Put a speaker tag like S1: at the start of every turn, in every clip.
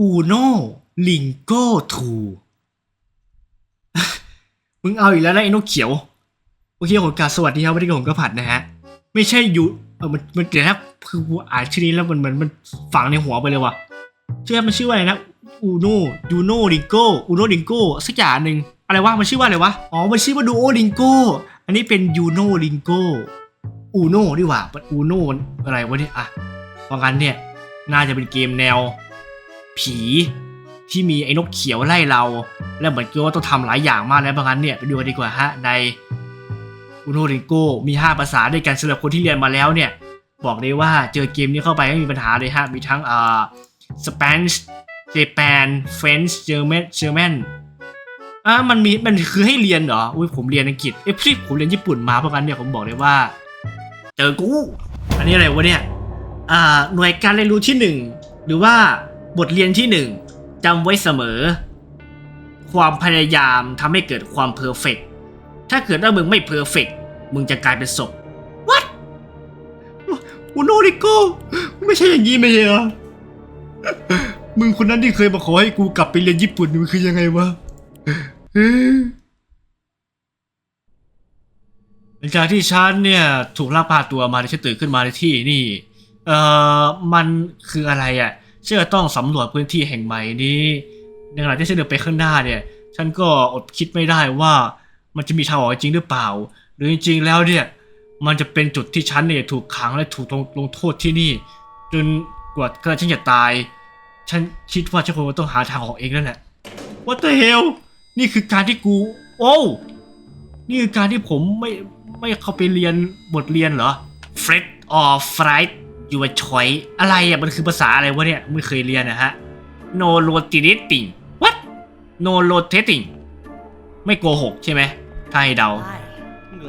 S1: อูโนลิงโก้ทูมึงเอาอีกแล้วนะไอ้นกเขียว โอเคผมกาสวัสดีครับวันนี้ผมก็ผัดนะฮะ ไม่ใช่ยูเออมันมันเดี๋ยวนะคือกูอ่านชื่อนี้แล้วมันมันมันฝังในหัวไปเลยว่ะชื่อมันชื่อว่าอะไรนะอูโนยูโนลิงโก้อูโนลิงโก้สักอย่างหนึ่งอะไรวะมันชื่อว่าอะไรวะอ๋อมันชื่อว่าดูโอลิงโก้อันนี้เป็นยูโนลิงโก้อูโนดีกว่าอูโนมันอะไรวะเนี่ยอะเพราะงั้นเนี่ยน่าจะเป็นเกมแนว ผีที่มีไอ้นกเขียวไล่เรา แล้วเหมือนกับว่าต้องทำหลายอย่างมากแล้วเพราะงั้นเนี่ยไปดูกันดีกว่าฮะในอุโนริโกมี 5 ภาษาด้วยกันสำหรับคนที่เรียนมาแล้วเนี่ย บอกเลยว่าเจอเกมนี้เข้าไปไม่มีปัญหาเลยฮะ มีทั้งอ่า Spanish Japan French German German อะมันมีมันคือให้เรียนเหรออุ้ยผมเรียนอังกฤษเอ้ยพี่ผมเรียนญี่ปุ่นมาเพราะงั้นเนี่ยผมบอกเลยว่า เจอกู อันนี้อะไรวะเนี่ยอ่าหน่วยการเรียนรู้ที่หนึ่งหรือว่า บทเรียนที่หนึ่งจำไว้เสมอ ความพยายามทำให้เกิดความเพอร์เฟกถ้าเกิดว่ามึงไม่เพอร์เฟกมึงจะกลายเป็นศพ What อุโนริโกไม่ใช่อย่างนี้ไม่ใช่เหรอ มึงคนนั้นที่เคยมาขอให้กูกลับไปเรียนญี่ปุ่นมันคือยังไงวะเอ๊ะหลังจากที่ฉันเนี่ยถูกลักพาตัวมาที่ฉันตื่นขึ้นมาในที่นี่ เอ่อ มันคืออะไรอะ่ะ เชื่อต้องสำรวจพื้นที่แห่งใหม่นี้ ในขณะที่ฉันเดินไปข้างหน้าเนี่ย ฉันก็อดคิดไม่ได้ว่ามันจะมีทางออกจริงหรือเปล่า หรือจริงๆแล้วเนี่ยมันจะเป็นจุดที่ฉันเนี่ยถูกขังและถูกลงลงโทษที่นี่ จนกว่าก็ฉันจะตาย ฉันคิดว่าฉันคงต้องหาทางออกเองนั่นแหละ What the hell นี่คือการที่กู โอ้นี่คือการที่ผมไม่ไม่เข้าไปเรียนบทเรียนเหรอ f r e d or Fright your choice อะไรอะมันคือภาษาอะไรวะเนี่ยไม่เคยเรียนนะฮะ no rotating what no rotating ไม่โกหกใช่ไหมถ้าให้เดา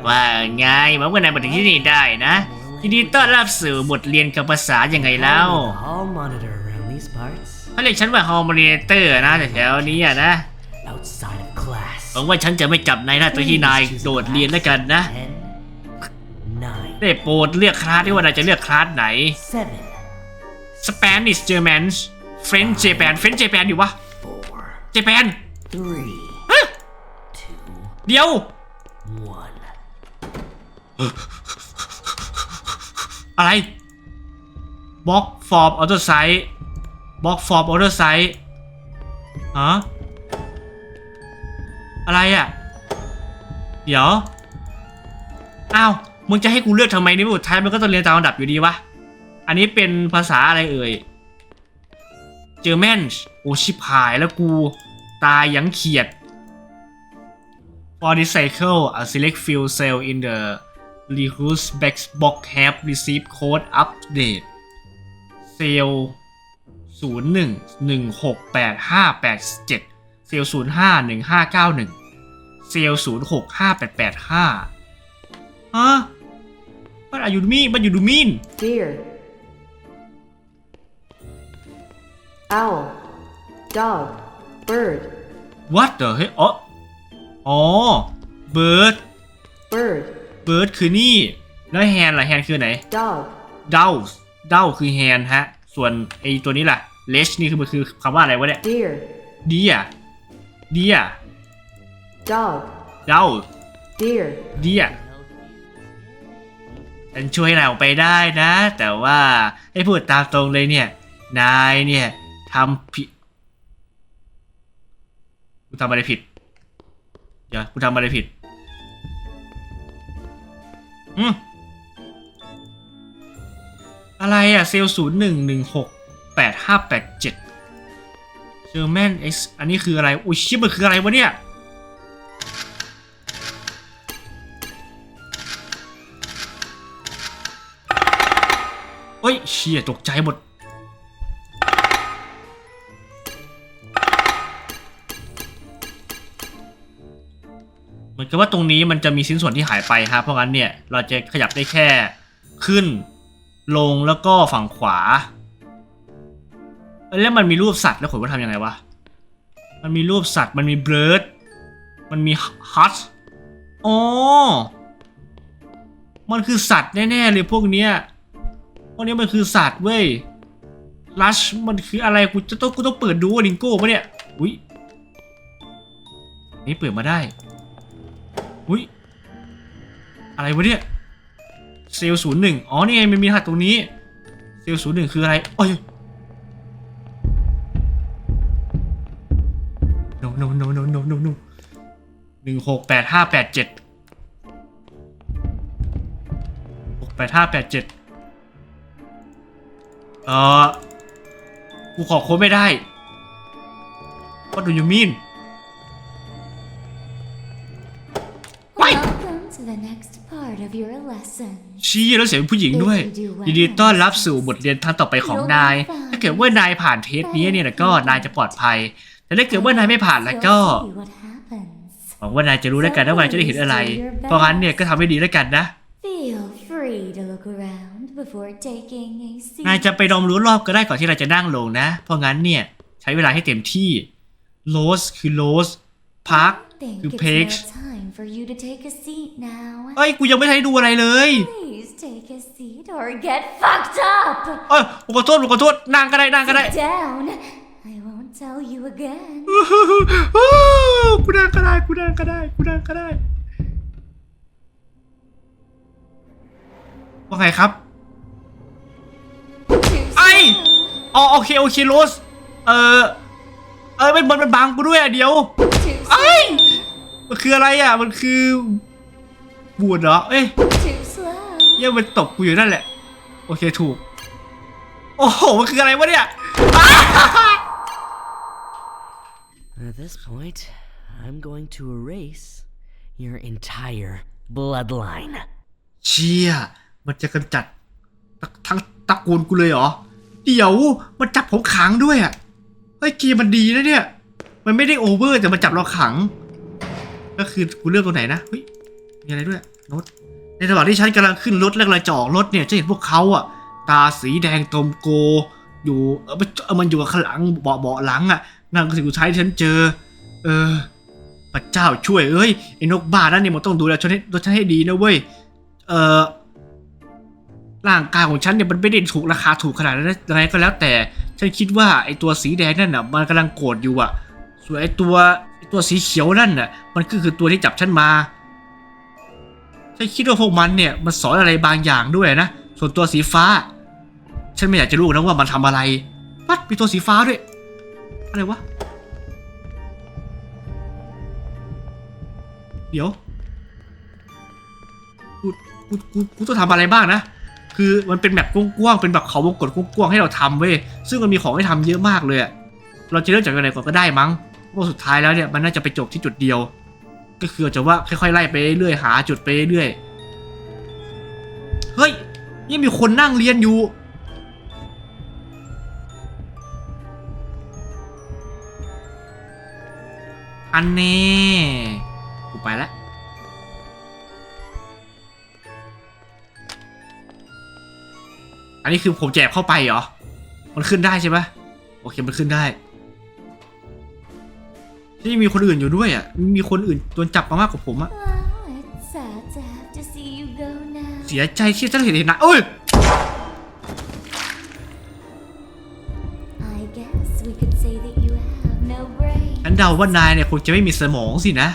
S1: ว่าไงหวังว่านายมาถึงที่นี่ได้นะยินดีต้อนรับสู่บทเรียนกับภาษายังไงเล่า
S2: hall monitor around these parts.
S1: เขาเรียกฉันว่าฮอร์โมนีเตอร์นะแถวๆนี้อะนะ
S2: Outside of class.
S1: หวังว่าฉันจะไม่จับนายหน้าตัวที่นายโดดเรียนแล้วกันนะ
S2: Ten, nine,
S1: ได้โปรดเลือกคลาสที่ว่านายจะเลือกคลาสไหน
S2: seven,
S1: Spanish German French Japan French Japan ดิวะ
S2: four,
S1: Japan
S2: three,
S1: ฮะ
S2: two,
S1: เดี๋ยว
S2: one.
S1: อะไรบล็อกฟอร์มออโต้ไซต์บล็อกฟอร์มออโต้ไซต์ฮะอะไรอะ เดี๋ยว อ้าว มึงจะให้กูเลือกทำไมนี่สุดท้ายมันก็ต้องเรียนตามอันดับอยู่ดีวะ อันนี้เป็นภาษาอะไรเอ่ย เจอแมนช์โอชิพายแล้วกู ตายยังเขียด For this cycle a select few cell in the recruits back box have received code update เซลศูนย์หนึ่งหนึ่งหกแปดห้าแปดเจ็ดเซลศูนย์ห้าหนึ่งห้าเก้าหนึ่งเซลศูนย์หกห้าแปดแปดห้าฮะ มันอายุมีมันอยู่ดูมีน
S3: Deer. Owl. Dog. Bird.
S1: what the เฮ้ยอ๋ออ๋อ bird
S3: Bird.
S1: bird คือนี่ แล้วแฮนล่ะแฮนคือไหน
S3: Dog.
S1: เด้าเด้าคือแฮนฮะ ส่วนไอตัวนี้ล่ะเลชนี่คือมันคือคำว่าอะไรวะเนี่ย
S3: Deer.
S1: ดีอะดีอะ
S3: Dog.
S1: เด้า
S3: Deer.
S1: ดีอะ ฉันช่วยนายออกไปได้นะ แต่ว่าให้พูดตามตรงเลยเนี่ย นายเนี่ยทำผิดกูทำอะไรผิดเดี๋ยวกูทำอะไรผิดอืมอะไรอะเซลศูนย์หนึ่งหนึ่งหกแปดห้าแปดเจ็ดเจอแมนเอ็กซ์อันนี้คืออะไร อุ้ยชิบมันคืออะไรวะเนี่ย เฮ้ยเชี่ยตกใจหมด เหมือนกับว่าตรงนี้มันจะมีชิ้นส่วนที่หายไปฮะเพราะงั้นเนี่ย เราจะขยับได้แค่ขึ้น ลงแล้วก็ฝั่งขวา แล้วมันมีรูปสัตว์แล้วผมว่าทำยังไงวะ มันมีรูปสัตว์มันมีเบิร์ดมันมีฮัทอ๋อมันคือสัตว์แน่ๆเลยพวกเนี้ย พวกนี้มันคือสัตว์เว้ยลัชมันคืออะไรกูจะต้องกูต้องเปิดดูลิงโก้ปะเนี่ยอุ้ยนี่เปิดมาได้อุ้ยอะไรวะเนี่ยเซลล์ศูนย์หนึ่งอ๋อนี่ไงมันมีรหัสตรงนี้เซลล์ศูนย์หนึ่งคืออะไรโอ้ย no no no no no no no หนึ่งหกแปดห้าแปดเจ็ดหกแปดห้าแปดเจ็ด เออกูขอโค้ดไม่ได้ What do you mean
S4: Welcome to the next part of your lesson.
S1: ชี้แล้วเสียงเป็นผู้หญิงด้วยยินดีต้อนรับสู่บทเรียนท่านต่อไปของนาย ถ้าเกิดว่านายผ่านเทสนี้เนี่ยแล้วก็นายจะปลอดภัย แต่ถ้าเกิดว่านายไม่ผ่านแล้วก็
S4: You'll see what happens.
S1: หวังว่านายจะรู้แล้วกันว่าวันายจะได้เห็นอะไร เพราะงั้นเนี่ยก็ทำให้ดีแล้วกันนะ
S4: Feel free to look around before taking a seat.
S1: นายจะไปดมรู้รอบก็ได้ก่อนที่เราจะนั่งลงนะ เพราะงั้นเนี่ย ใช้เวลาให้เต็มที่โ s สคือโ s สพาร์ค
S4: think
S1: คือ
S4: it's
S1: เพก
S4: now time for you to take a seat now.
S1: เอ้ย กูยังไม่ได้ดูอะไรเลย
S4: Please take a seat or get fucked up.
S1: เอ้ยขอโทษขอโทษนั่งก็ได้นั่งก็ได้
S4: Sit down. I won't tell you again.
S1: กูนั่งก็ได้กูนั่งก็ได้กูนั่งก็ได้ว่าไงครับ
S4: Too
S1: Ai?
S4: slow.
S1: อ๋อโอเคโอเคโรสเออเออมันมันมันบังกูด้วยอะเดี๋ยว
S4: Too
S1: เอ้ย
S4: slow.
S1: มันคืออะไรอะมันคือบูดเหรอเอ้ย
S4: Too slow.
S1: เยี่ยมันตบกูอยู่นั่นแหละ โอเคถูก โอ้โหมันคืออะไรวะเนี่ย
S2: At this point, I'm going to erase your entire bloodline.
S1: เชี่ยมันจะกำจัดทั้งทั้ง ตระกูลกูเลยเหรอ เดี๋ยวมันจับผมขังด้วยอะเฮ้ยเกมมันดีนะเนี่ย มันไม่ได้โอเวอร์แต่มันจับเราขัง ก็คือกูเลือกตัวไหนนะเฮ้ยมีอะไรด้วยโน้ตในระหว่างที่ฉันกำลังขึ้นรถและกำลังจะออกรถเนี่ยจะเห็นพวกเขาอะ ตาสีแดงตมโก อยู่เออมันอยู่กับข้างหลังเบาะเบาะหลังอะนั่นคือสิ่งสุดท้ายที่ฉันเจอ เออพระเจ้าช่วยเอ้ยไอ้นกบ้านั่นเนี่ยมันต้องดูแลฉันให้รถฉันให้ดีนะเว้ยเออ ร่างกายของฉันเนี่ยมันไม่ได้ถูกราคาถูกขนาดนั้นนะยังไงก็แล้วแต่ ฉันคิดว่าไอ้ตัวสีแดงนั่นน่ะมันกำลังโกรธอยู่อะ ส่วนไอ้ตัวไอตัวสีเขียวนั่นน่ะมันก็คือตัวที่จับฉันมา ฉันคิดว่าพวกมันเนี่ยมันสอนอะไรบางอย่างด้วยนะ ส่วนตัวสีฟ้า ฉันไม่อยากจะรู้นะว่ามันทำอะไรปัดมีตัวสีฟ้าด้วย อะไรวะ เดี๋ยว กู กู กู กูต้องทำอะไรบ้างนะ คือมันเป็นแบบกว้างๆเป็นแบบเขาวงกดกว้างๆให้เราทำเว้ยซึ่งมันมีของให้ทำเยอะมากเลยอะเราจะเริ่มจากอะไหนก่อนก็ได้มั้งเพราสุดท้ายแล้วเนี่ยมันน่าจะไปจบที่จุดเดียว ก็คือจะว่าค่อยๆไล่ไปเรื่อยหาจุดไปเรื่อยเฮ้ยยังมีคนนั่งเรียนอยู่อันนี้กูไปแล้ว อันนี้คือผมแจกเข้าไปเหรอ มันขึ้นได้ใช่ไหมโอเค มันขึ้นได้ ที่มีคนอื่นอยู่ด้วยอะ มีคนอื่นโดนจับมามากกว่าผมอะ เสียใจที่จะเห็นนะเอ้ยฉันเดาว่านายเนี่ยคงจะไม่มีสมองสินะ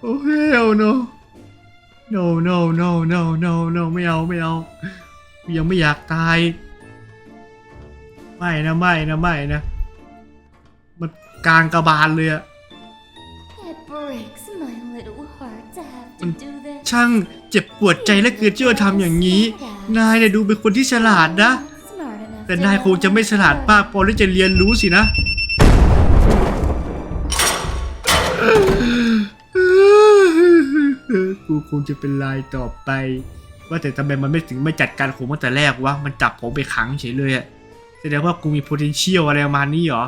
S1: โอ้ย no no no no no no no no ไม่เอาไม่เอายังไม่อยากตาย ไม่นะไม่นะไม่นะ มันกลางกระบาลเลยอะ
S4: It breaks my little heart to have to do this.
S1: ช่างเจ็บปวดใจและเกิดที่เราทำอย่างนี้ นายเนี่ยดูเป็นคนที่ฉลาดนะ
S4: Smart enough
S1: แต่
S4: to
S1: นายคงจะไม่ฉลาดมากพอที่จะเรียนรู้สินะ กูคงจะเป็นลายต่อไป ว่าแต่ทำไมมันไม่ถึงไม่จัดการผมตั้งแต่แรกวะมันจับผมไปขังเฉยเลยอะแสดงว่ากูมี potential อะไรประมาณนี้เหรอ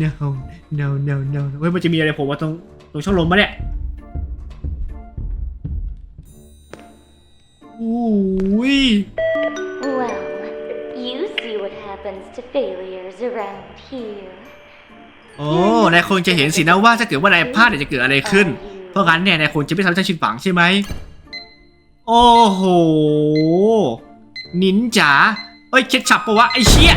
S1: no no no no เฮ้ยมันจะมีอะไรผมว่าตรงตรงช่องลมปะเนี่ยโอ้ย
S4: Well, you see what happens to failures around here.
S1: โอ้นายคงจะเห็นสินะว่าถ้าเกิดว่านายพลาดเนี่ยจะเกิดอะไรขึ้นเพ ราะงั้นเนี่ยนายคงจะไม่ทำให้ฉันผิดหวังใช่ไหม โอ้โห นินจ๋าเอ้ยเคล็ดฉับปะวะไอ้เชี่ย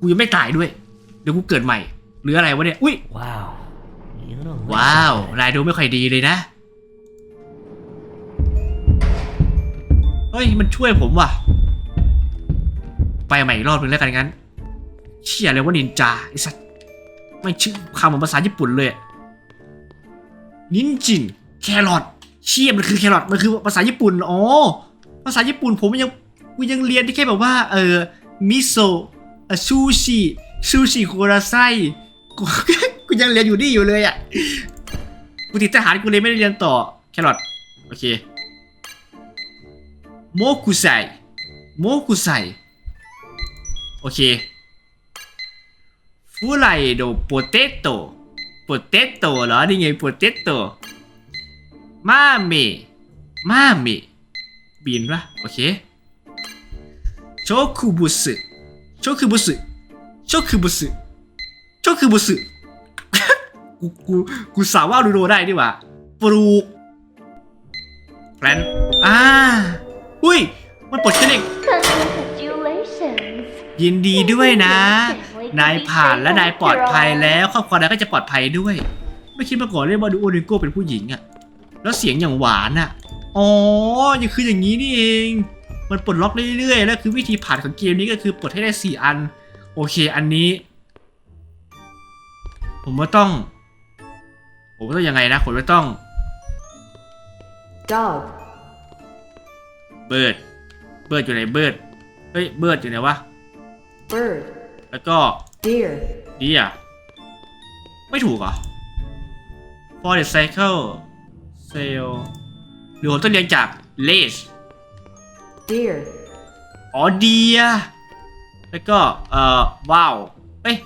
S1: กูยังไม่ตายด้วย เดี๋ยวกูเกิดใหม่ หรืออะไรวะเนี่ย อุ้ย
S2: Wow. You don't look
S1: ว้าว
S2: so bad.
S1: นายดูไม่ค่อยดีเลยนะ เฮ้ย มันช่วยผมว่ะ ไปใหม่อีกรอบหนึงแล้วกันงั้น เชี่ยเลยว่านินจาไอ้สัสไม่ชื่อคำเหมือนภาษาญี่ปุ่นเลยนินจินแครอทเชี่ยมันคือแครอทมันคือภาษาญี่ปุ่นอ๋อภาษาญี่ปุ่นผมยังกูยังเรียนได้แค่แบบว่า เออมิโซะซูชิซูชิโคราไซกูกูยังเรียนอยู่นี่อยู่เลยอะกูติดทหารกูเลยไม่ได้เรียนต่อแครอทโอเคโมกุไซโมกุไซโอเค ฟูไลโดโปเตโตโปเตโตเหรอ นี่ไงโปเตโตมาเมมาเมบินปะโอเคโชคุบุสึโชคุบุสึโชคุบุสึโชคุบุสึกูกูกูสาวว่าดูโดได้ดีกว่าปลูกแพลนอ่าอุ้ย มันปลดเชนเอง
S4: Congratulations.
S1: ยินดีด้วยนะ นายผ่านและนายปลอดภัยแล้วครอบครัวนายก็จะปลอดภัยด้วย ไม่คิดมาก่อนเลยว่าดูโอริโกเป็นผู้หญิงอะแล้วเสียงอย่างหวานอะอ๋อยังคืออย่างนี้นี่เอง มันปลดล็อกเรื่อยๆ แล้วคือวิธีผ่านของเกมนี้ก็คือปลดให้ได้สี่อัน โอเคอันนี้ ผมว่าต้อง ผมว่าต้องยังไงนะ ผมว่าต้อง
S3: dog,
S1: เบิร์ด เบิร์ดอยู่ไหนเบิร์ด เฮ้ย เบิร์ดอยู่ไหนวะ
S3: bird,
S1: แล้วก็
S3: deer,
S1: ดีอะไม่ถูกเหรอ for the cycle sail หรือผมต้องเรียนจาก lace
S3: deer,
S1: อ๋อดีอะแล้วก็เอ่อว้าวเอ้ย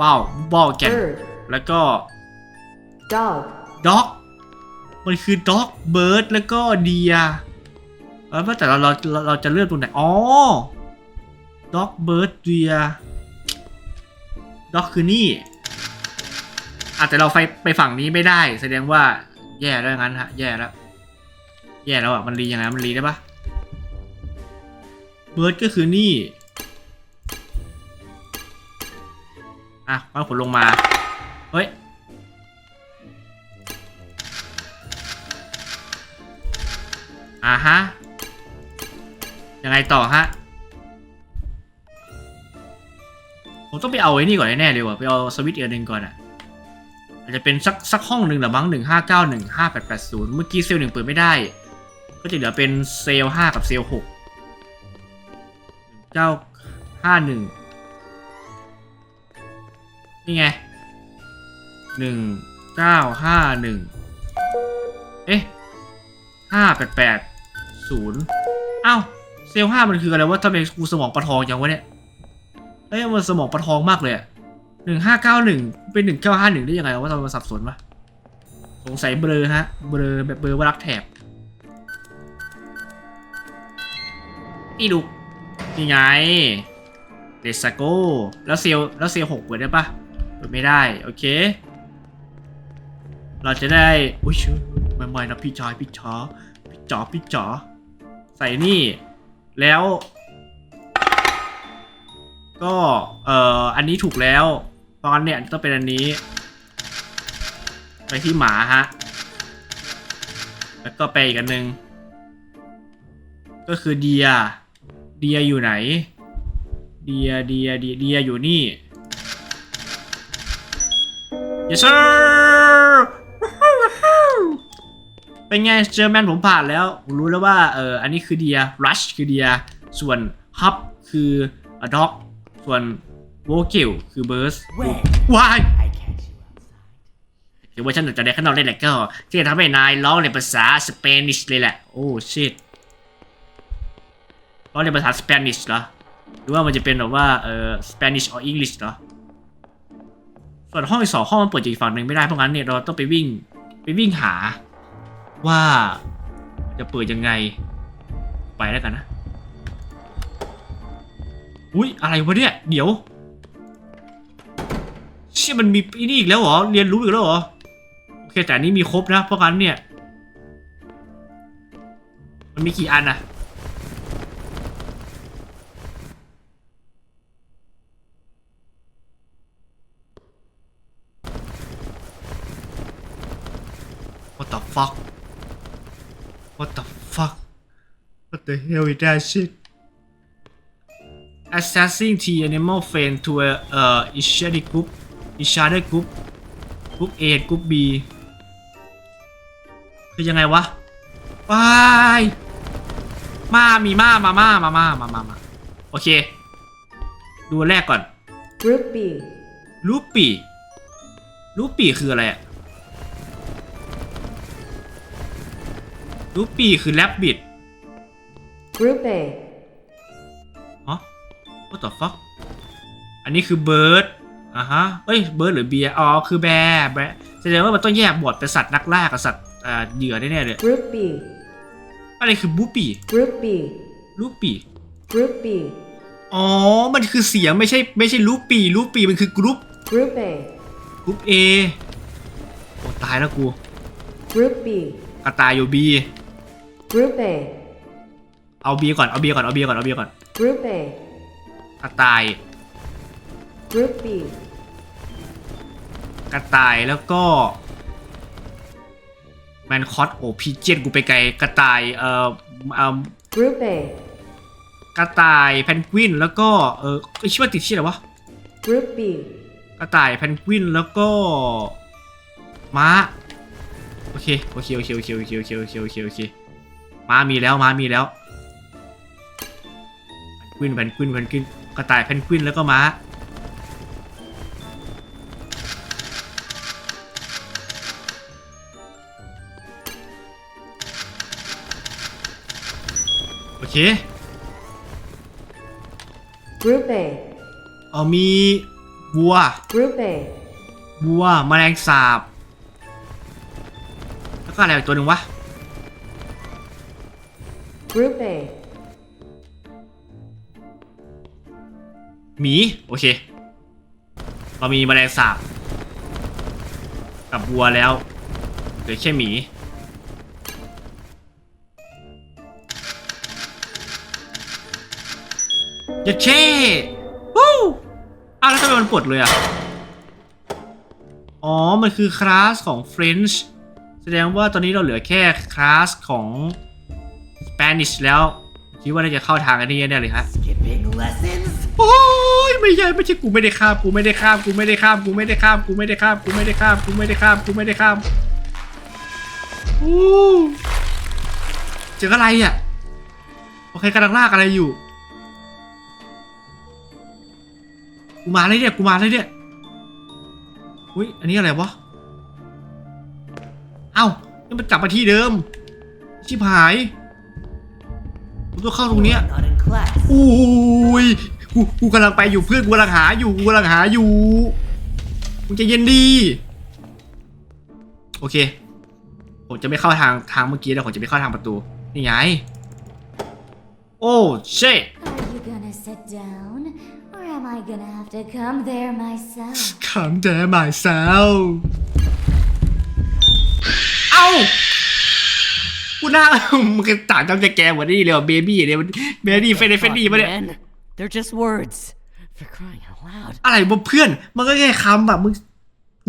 S1: ว้าวบอลแกน
S3: bird,
S1: แล้วก็
S3: dog,
S1: dog มันคือ dog bird แล้วก็ deer เออว่าแต่เราเราเราเราจะเลือกตรงไหน อ๋อ dog bird deer dog คือนี่อาจจะแต่เราไปไปฝั่งนี้ไม่ได้ แสดงว่าแย่แล้วงั้นฮะ แย่แล้ว แย่แล้วอะ มันรียังไงมันรีได้ปะ bird ก็คือนี่ อะมาขนลงมา เฮ้ย อ่าฮะ ยังไงต่อฮะ ผมต้องไปเอาไอ้นี่ก่อนแน่ๆเลยว่ะไปเอาสวิตช์อีกอันหนึ่งก่อนอะอาจจะเป็นสักสักห้องหนึ่งหรือมั้งหนึ่งห้าเก้าหนึ่งห้าแปดแปดศูนย์เมื่อกี้เซลล์หนึ่งเปิดไม่ได้ ก็จะเหลือเป็นเซลล์ห้ากับเซลล์หกเก้าห้าหนึ่งนี่ไงหนึ่งเก้าห้าหนึ่งเอ๊ะห้าแปดแปดศูนย์อ้าวเซลล์ห้ามันคืออะไรวะทำไมกูสมองปลาทองจังวะเนี่ย เอ้ยมันสมองปลาทองมากเลยหนึ่งห้าเก้าหนึ่งเป็นหนึ่งเก้าห้าหนึ่งได้ยังไงวะทำไมมันสับสนวะสงสัยเบลอฮะ เบลอแบบเบลอว่ารักแถบนี่ดูนี่ไงเดสโก้แล้วเซลแล้วเซลหกเปิดได้ปะเปิดไม่ได้ โอเค เราจะได้ อุ้ยชื่อไม่ไม่นะพี่จอยพี่จอพี่จอพี่จอใส่นี่ แล้ว ก็เอ่ออันนี้ถูกแล้ว ตอนเนี่ยต้องเป็นอันนี้ ไปที่หมาฮะ แล้วก็ไปอีกอันหนึ่งก็คือเดีย เดียอยู่ไหน เดียเดียเดียเดียอยู่นี่ yes sir เป็นไงเจอแมนผมผ่านแล้วผมรู้แล้วว่าเอออันนี้คือเดีย rush คือเดีย ส่วน hub คือด็อก ส่วนโวเกลคือเบิร์ส
S2: Where?
S1: ว้าย
S2: I catch you outside.
S1: หรือว่าฉันจะได้ข้างนอกได้แหละก็ที่จะทำให้นายร้องในภาษาสเปนิชเลยแหละ โอ้ชิตร้องในภาษาสเปนิชเหรอ หรือว่ามันจะเป็นแบบว่าเออสเปนิช or English เหรอ ส่วนห้องอีกสองห้องมันเปิดจากอีกฝั่งหนึ่งไม่ได้เพราะงั้นเนี่ยเราต้องไปวิ่งไปวิ่งหาว่าจะเปิดยังไง ไปแล้วกันนะ อุ้ยอะไรวะเนี่ย เดี๋ยว เชี่ยมันมีอ้นี่อีกแล้วเหรอ เรียนรู้อีกแล้วเหรอ โอเคแต่อันนี้มีครบนะ เพราะงั้นเนี่ย มันมีกี่อันอะ What the fuck What the fuck What the hell is that shit Assessing T animal friend to a uh, each other group each other group group A group B คือยังไงวะวายมามีมามามามามามามามาโอเค ดูอันแรกก่อน
S3: Group B.
S1: ลูปีลูปีคืออะไรอะลูปีคือแรบบิท
S3: Group A.
S1: ฮะ what the fuck อันนี้คือเบิร์ดอะฮะเอ้ยเบิร์ดหรือเบียร์อ๋อคือแบร์แบร์แสดงว่ามันต้องแยกบทเป็นสัตว์นักล่ากับสัตว์อ่าเหยื่อแน่ๆเลย
S3: Group B.
S1: อะไรคือบูปี
S3: Group B.
S1: ลูปี
S3: Group B.
S1: อ๋อ มันคือเสียงไม่ใช่ไม่ใช่ลูปีลูปีมันคือกรุ๊ป
S3: Group A.
S1: กรุ๊ป A โอ้ตายแล้วกู
S3: Group B.
S1: กระตายอยู่ B
S3: Group A.
S1: เอา B ก่อนเอา B ก่อนเอา B ก่อนเอา B ก่อน
S3: Group A.
S1: กระต่าย
S3: Group B.
S1: กระต่ายแล้วก็แมนคอตโอ้พีเจนกูไปไกลกระต่ายเอ่อเอ่อ
S3: Group A.
S1: กระต่ายแพนกวินแล้วก็เออเอ้ยชื่อว่าติดชื่ออะไรวะ
S3: Group B.
S1: กระต่ายแพนกวินแล้วก็ม้าโอเคโอเคโอเคโอเคโอเคโอเคโอเคโอเคโอเคม้ามีแล้วม้ามีแล้วแพนกวินแพนกวินแพนกวิน กระต่ายแพนกวินแล้วก็ม้า โอเค
S3: Group A.
S1: เออมีวัว
S3: Group A.
S1: วัวแมลงสาบ แล้วก็อะไรอีกตัวหนึ่งวะ
S3: Group A.
S1: หมี โอเค เรามีแมลงสาบ กับวัวแล้วเหลือแค่หมี ยัดเช่วู้อ้าวแล้วทำไมมันปลดเลยอะ อ๋อ มันคือคลาสของ French แสดงว่าตอนนี้เราเหลือแค่คลาสของ Spanish แล้ว คิดว่าน่าจะเข้าทางอันนี้แน่เลยฮะ
S2: Skipping lessons?
S1: โอ้ ยไม่ใช่ไม่ใช่กูไม่ได้ข้ามกูไม่ได้ข้ามกูไม่ได้ข้ามกูไม่ได้ข้ามกูไม่ได้ข้ามกูไม่ได้ข้ามกูไม่ได้ข้ามกูไม่ได้ข้ามอู้เจออะไรอะโอเคกำลังลากอะไรอยู่กูมาเลยเนี่ยกูมาเลยเนี่ยอุ้ยอันนี้อะไรวะเอ้านี่มันกลับมาที่เดิม ชิบหายกูต้องเข้าตรงเนี้ย
S2: Not in class.
S1: อุ้ย กูกูกำลังไปอยู่เพื่อนกูกำลังหาอยู่กูกำลังหาอยู่มึงใจะเย็นดี โอเค ผมจะไม่เข้าทางทางเมื่อกี้แล้วผมจะไม่เข้าทางประตู นี่ไง โอ้เช่
S4: Are you gonna sit down? Or am I gonna have to come there myself?
S1: ขำแดหมายสาวเอ้ากูน่ามึงต่างจำจะแกกว่านี้เลยเบบี้เนี่ยมันเบบี้เฟรนเฟรนดี้มาเนี่ย
S2: Man, they're just words. For crying out loud.
S1: อะไรบ่เพื่อน มันก็แค่คำแบบมึง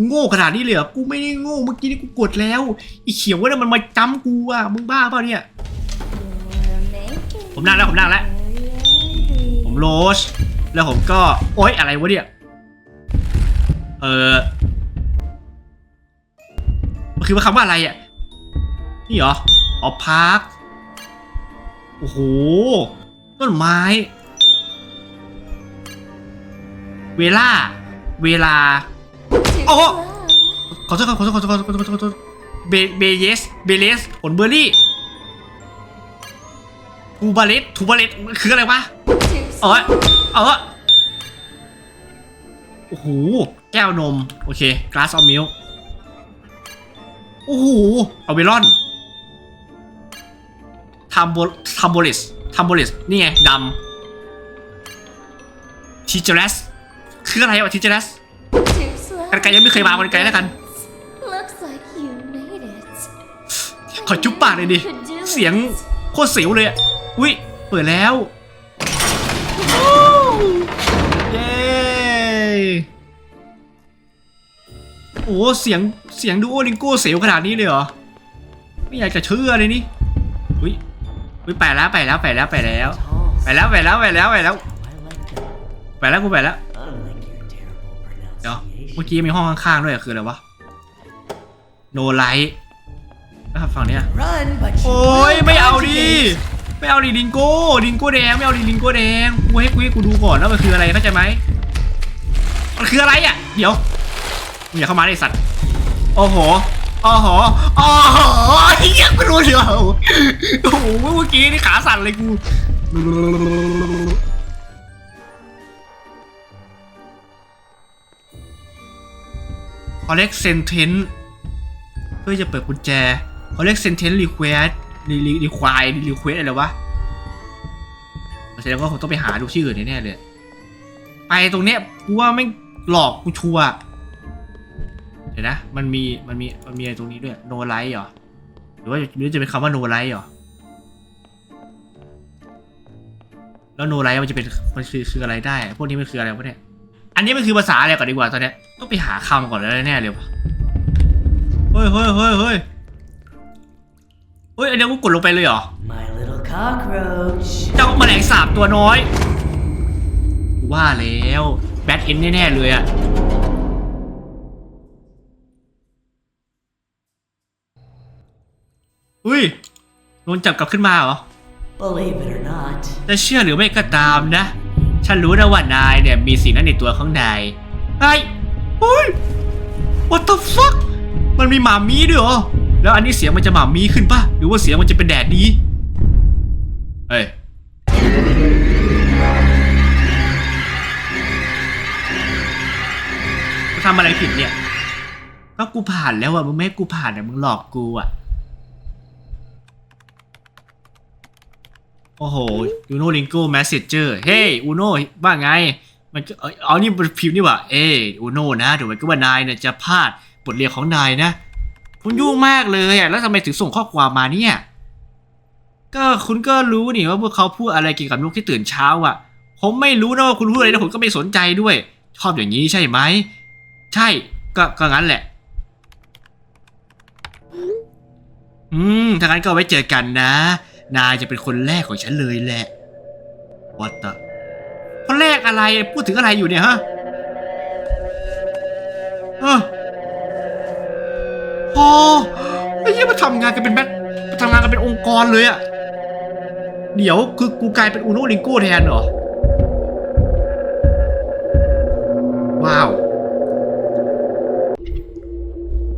S1: โง่ขนาดนี้เลยเหรอ กูไม่ได้โง่เมื่อกี้นี่กูกดแล้วอีเขียวว่ามันมาจำกูอะ มึงบ้าเปล่าเนี่ย ผมนั่งแล้วผมนั่งแล้ว ผมโรช แล้วผมก็ โอ๊ยอะไรวะเนี่ย เออมันคือคำว่าอะไรอะ นี่เหรอ ออพาร์ค โอ้โห ต้นไม้ เวลา เวลา
S4: too
S1: Oh!
S4: slow.
S1: ขอโทษครับขอโทษขอโทษขอโทษขอโทษขอโทษเบเบเยสเบเลสผลเบอร์รี่ทูบาเลสทูบาเลสมันคืออะไรวะ
S4: Too
S1: เออ
S4: slow.
S1: เออโอ้โห แก้วนม โอเค glass of milk โอ้โหเอาเวลอนทัมโบทัมโบลิสทัมโบลิสนี่ไงดำทีเจเรส คืออะไรวะทีเจเรส
S4: Too slow.
S1: กันไกลยังไม่เคยมากันไกลแล้วกัน ขอจุ๊บปากเลยดิ เสียงโคตรเสียวเลยอะ อุ้ยเปิดแล้ว เย้โอ้เสียงเสียงดูโอลิงโก้เสียวขนาดนี้เลยเหรอ ไม่อยากจะเชื่อเลยนี่ อุ้ยอุ้ยไปแล้วไปแล้วไปแล้วไปแล้ว ไปแล้วไปแล้วไปแล้วไปแล้วไปแล้วกูไปแล้ว เดี๋ยว
S2: pronunciation.
S1: เมื่อกี้มีห้องข้างๆด้วยอะคืออะไรวะโนไลท์นะครับฝั่งเนี้ย
S2: Run, but you
S1: โอ้ย
S2: will
S1: ไม่เอาดิ
S2: conjugate.
S1: ไม่เอาดิลิงโก้ลิงโก้แดงไม่เอาดิลิงโก้แดงกูให้กูให้กูดูก่อนว่ามันคืออะไรเข้าใจไหมมันคืออะไรอะเดี๋ยวมึงอย่าเข้ามาไอ้สัตว์โอ้โหโอ้โหโอ้โหเฮียกูรู้เรื่องโอ้โหเมื่อกี้นี่ขาสั่นเลยกู คอเล็กเซนเทนเพื่อจะเปิดกุญแจคอเล็กเซนเทนรีเควสรีรีรีควายรีเควสอะไรวะแสดงว่าผมต้องไปหาดูชื่ออื่นแน่เลย ไปตรงเนี้ยกูว่าไม่หลอกกูชัวเดี๋ยวนะ มันมีมันมีมันมีอะไรตรงนี้ด้วยโนไลท์เหรอ หรือว่าหรือจะเป็นคำว่าโนไลท์เหรอ แล้วโนไลท์มันจะเป็นมันคือคืออะไรได้ พวกนี้มันคืออะไรวะเนี่ย อันนี้มันคือภาษาอะไรก่อนดีกว่าตอนเนี้ยต้องไปหาคำก่อนแล้วแน่ๆเลยวะเฮ้ยเฮ้ยเฮ้ยเฮ้ยเฮ้ยอันนี้กูกดลงไปเลยเหรอ
S2: My little cockroach.
S1: เจ้าแมลงสาบตัวน้อย ว่าแล้วแบทเอ็นแน่ ๆ เลยอะอุ้ยโดนจับกลับขึ้นมาเหรอ
S2: Believe it or not,
S1: จะเชื่อหรือไม่ก็ตามนะ ฉันรู้นะว่านายเนี่ยมีสิ่งนั้นในตัวของนายไอ้เฮ้ย what the fuck มันมีหมามีด้วยเหรอ แล้วอันนี้เสียงมันจะหมามีขึ้นปะหรือว่าเสียงมันจะเป็นแดดดีเอ้ย ทำอะไรผิดเนี่ย ก็กูผ่านแล้วอะมึงไม่ให้กูผ่านอะมึงหลอกกูอะ โอ้โหอูโนลิงโก้แมสเซจเจอร์เฮ้ยอูโน่ว่าไง มันก็เอานี่มันพิมพ์นี่ว่าเอ้อูโน่นะเดี๋ยวมันก็ว่านายเนี่ยจะพลาดบทเรียนของนายนะ คุณยุ่งมากเลยอะแล้วทำไมถึงส่งข้อความมาเนี่ย ก็คุณก็รู้นี่ว่าพวกเขาพูดอะไรเกี่ยวกับนกที่ตื่นเช้าอะ ผมไม่รู้นะว่าคุณพูดอะไรนะผมก็ไม่สนใจด้วย ชอบอย่างนี้ใช่ไหม ใช่ ก็ก็งั้นแหละ อืมถ้างั้นก็ไว้เจอกันนะ นายจะเป็นคนแรกของฉันเลยแหละ What the คนแรกอะไรพูดถึงอะไรอยู่เนี่ยฮะเออพอไอ้เหี้ยมาทำงานกันเป็นแบทมาทำงานกันเป็นองค์กรเลยอะเดี๋ยวคือกูกลายเป็นอูโนลิงโก้แทนเหรอ ว้าว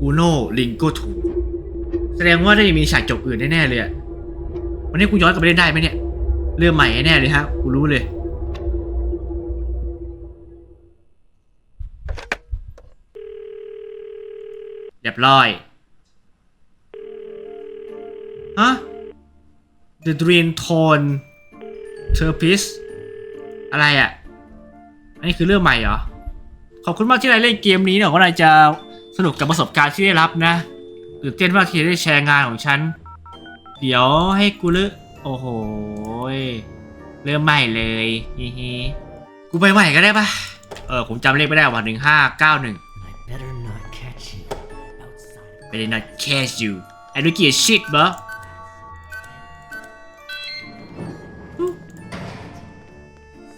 S1: อูโนลิงโกทูกแสดงว่าได้มีฉากจบอื่นแน่ๆเลยอะ วันนี้กูย้อนกลับไปเล่นได้ไหมเนี่ย เรื่องใหม่แน่เลยฮะ กูรู้เลยเรียบร้อย ฮะ The Dream Tone t e r p i s อะไรอะอันนี้คือเรื่องใหม่เหรอ ขอบคุณมากที่นายเล่นเกมนี้เนี่ยว่านายจะสนุกกับประสบการณ์ที่ได้รับนะตื่นเต้นมากที่ได้แชร์งานของฉัน เดี๋ยวให้กูเลือกโอ้โหยเริ่มใหม่เลยฮิฮิกูไปใหม่ก็ได้ปะเออผมจำเลขไม่ได้ว่าหนึ่งห้าเก้าหนึ่ง
S2: and I better not catch you outside.
S1: ไม่ได้ not catch you I don't give a shit บะ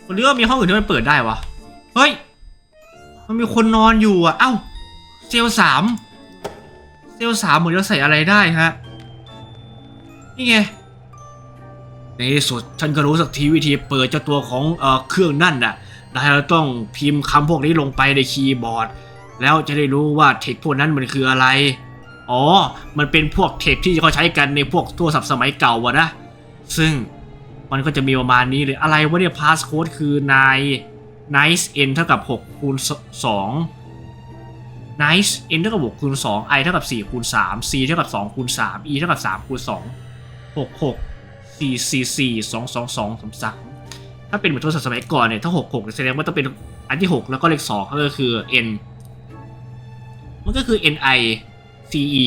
S1: คนนี้ว่ามีห้องอื่นที่มันเปิดได้วะ เฮ้ย มันมีคนนอนอยู่อะ เอ้า เซลลสาม เซลลสามเหมือนจะใส่อะไรได้ฮะ นี่ไง ในที่สุดฉันก็รู้สักทีวิธีเปิดเจ้าตัวของเอ่อเครื่องนั่นน่ะนายเราต้องพิมพ์คำพวกนี้ลงไปในคีย์บอร์ด แล้วจะได้รู้ว่าเทคพวกนั้นมันคืออะไร อ๋อ มันเป็นพวกเทคที่เขาใช้กันในพวกโทรศัพท์สมัยเก่าอะนะ ซึ่งมันก็จะมีประมาณนี้เลย อะไรวะเนี่ยพาสโค้ดคือนาย nice n เท่ากับ6คูณ2 nice n เท่ากับ6คูณ2 i เท่ากับ4คูณ3 c เท่ากับ2คูณ3 e เท่ากับ3คูณ2 6 6 4 4 4 2 2 2 3 3 ถ้าเป็นเหมือนโทรศัพท์สมัยก่อนเนี่ยถ้า 6 6แสดงว่าต้องเป็นอันที่ 6 แล้วก็เลข2ก็คือ n มันก็คือ n i c e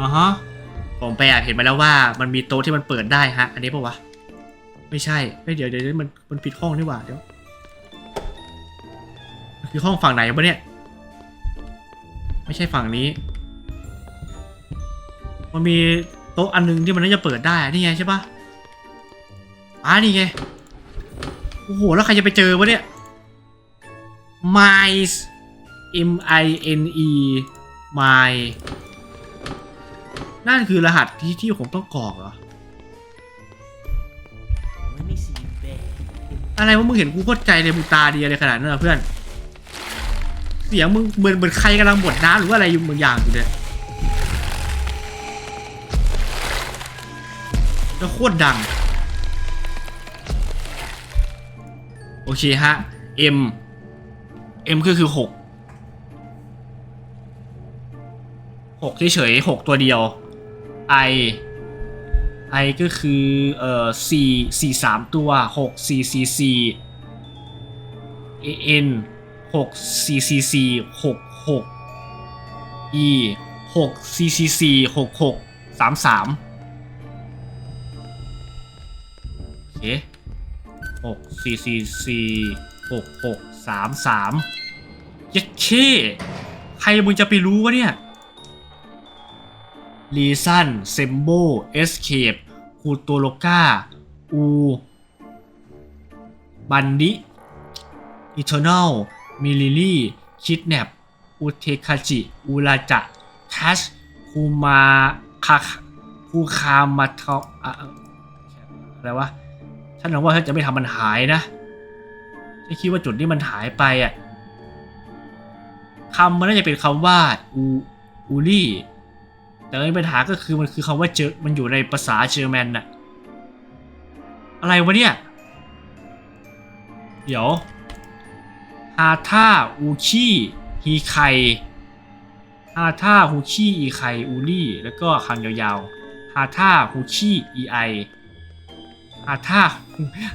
S1: อ่าฮะผมไปแอบเห็นมาแล้วว่ามันมีโต๊ะที่มันเปิดได้ฮะ อันนี้ปะวะ ไม่ใช่ไม่เดี๋ยวเดี๋ยวมันมันผิดห้องนี่หว่าเดี๋ยวคือห้องฝั่งไหนวะเนี่ย ไม่ใช่ฝั่งนี้ มันมีโต๊ะอันนึงที่มันน่าจะเปิดได้นี่ไงใช่ปะอ่านี่ไง โอ้โห แล้วใครจะไปเจอวะเนี่ย Mines M I N E My นั่นคือรหัสที่ที่ผมต้องกรอกเหรอ อะไรวะมึงเห็นกูโคตรใจเลยมึงตาดีอะไรขนาดนั้นเพื่อน เสียงมึงเหมือนเหมือนใครกำลังบดน้ำหรือว่าอะไรอยู่บางอย่างอยู่เนี่ย แล้วโคตรดัง โอเคฮะ M M คือคือหกหกเฉยๆหกตัวเดียว I I ก็คือเอ่อสี่สี่สามตัวหกสี่สี่สี่ N หกสี่สี่สี่หกหก E หกสี่สี่สี่หกหกสามสาม หกสี่สี่สี่หกหกสามสามยัดเคใครมึงจะไปรู้วะเนี่ยรีซันเซมโบเอสเคปคูโตโลกาอูบันดิอิเทอร์น l มิลิลี่ คิดแนปอุเทคาจิอูราจะทัชคูมาคาคูคามาทออะไรวะ ฉันหวังว่าฉันจะไม่ทำมันหายนะฉันคิดว่าจุดนี้มันหายไปอะคำมันน่าจะเป็นคำว่าอูอูลี่แต่ปัญหาก็คือมันคือคำว่าเจอมันอยู่ในภาษาเยอรมันน่ะอะไรวะเนี่ย เดี๋ยวฮาท่าอูชี่ฮีไคฮาท่าฮูชี่อีไคอูลี่ แล้วก็คำยาวๆฮาท่าฮูชี่อีไอ ฮาท่า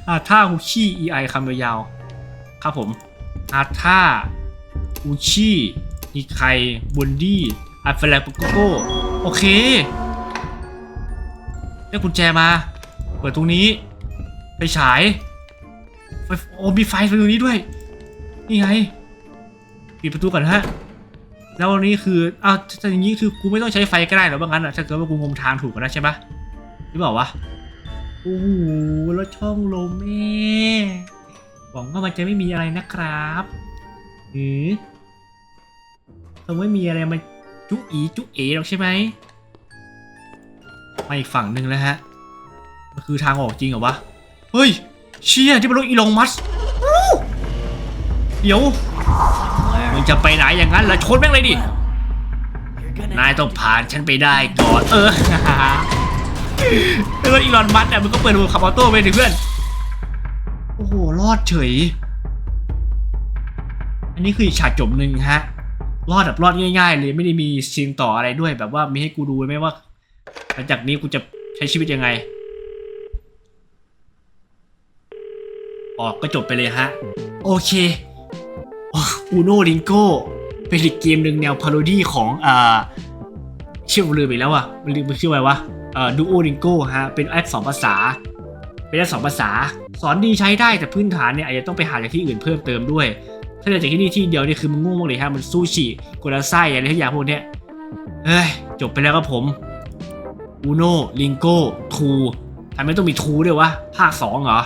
S1: ฮาท่าฮูชี่อีไอคำยาวๆครับผมฮาท่าอูชี่อีไคบุนดี้อัลเฟลโกโกโอเค ได้กุญแจมา เปิดตรงนี้ ไปฉายไฟโอ้มีไฟตรงนี้ด้วย นี่ไง ปิดประตูก่อนฮะ แล้ววันนี้คืออ้าวถ้าอย่างนี้คือกูไม่ต้องใช้ไฟก็ได้หรอบ้างงั้นอะถ้าเกิดว่ากูงมทางถูกกันนะใช่ปะหรือเปล่าวะ โอ้โหแล้วช่องลมแม่หวังว่ามันจะไม่มีอะไรนะครับหือคงไม่มีอะไรมันจุอีจุเอหรอกใช่ไหมมาอีกฝั่งหนึ่งแล้วฮะ มันคือทางออกจริงเหรอวะ เฮ้ย เชี่ยที่เป็นรถอีลองมัสเดี๋ยวมึงจะไปไหนอย่างนั้นล่ะชนแม่งเลยดิ นายต้องผ่านฉันไปได้ก่อน เออ รถอีลอนมัสเนี่ยมันก็เปิดระบบขับออโต้ไปดิเพื่อน โอ้โห รอดเฉย อันนี้คือฉากจบหนึ่งฮะ รอดแบบรอดง่ายๆ เลยไม่ได้มีซีนต่ออะไรด้วยแบบว่ามีให้กูดูไหมว่าหลังจากนี้กูจะใช้ชีวิตยังไง ออกก็จบไปเลยฮะ โอเคอูโนลิงโกเป็นอีกเกมหนึ่งแนวพาโรดี้ของอ่าชื่อมลืมอีกแล้วอะมันลืมมันชื่ออะไรวะเอ่อ ดูโอลิงโกฮะเป็นแอปสองภาษา เป็นแอปสองภาษา สอนดีใช้ได้แต่พื้นฐานเนี่ยอาจจะต้องไปหาจากที่อื่นเพิ่มเติมด้วย ถ้าเกิดจากที่นี่ที่เดียวนี่คือมันง่มากเลยฮะมันซูชิกุระไส้อะไรทุกอย่างพวกเนี้ยเฮ้ยจบไปแล้วครับผมอูโนลิงโกทูทำไมต้องมีทูด้วยวะภาค2เหรอ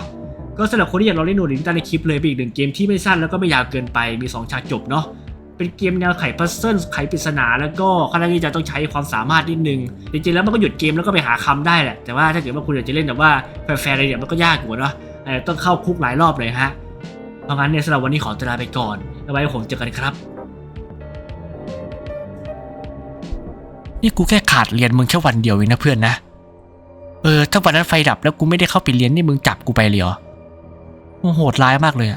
S1: ก็สำหรับคนที่อยากลองเล่นโนดินตามในคลิปเลยเป็นอีกหนึ่งเกมที่ไม่สั้นแล้วก็ไม่ยาวเกินไปมี 2 ฉากจบเนาะ เป็นเกมแนวไขพัซเซิลไขปริศนาแล้วก็ค่อนข้างที่จะต้องใช้ความสามารถนิดนึง จริงๆแล้วมันก็หยุดเกมแล้วก็ไปหาคำได้แหละ แต่ว่าถ้าเกิดว่าคุณอยากจะเล่นแบบว่าแฟร์ๆอะไรเนี่ยมันก็ยากกว่าเนาะอต้องเข้าคุกหลายรอบเลยฮะ เพราะงั้นเนี่ยสำหรับวันนี้ขอตัวลาไปก่อนแล้วไว้ผมเจอกันครับ นี่กูแค่ขาดเรียนมึงแค่วันเดียวเองนะเพื่อนนะเออถ้าวันนั้นไฟดับแล้วกูไม่ได้เข้าไปเรียนนี่มึงจับกูไปเลยเหรอมึงโหดร้ายมากเลยอะ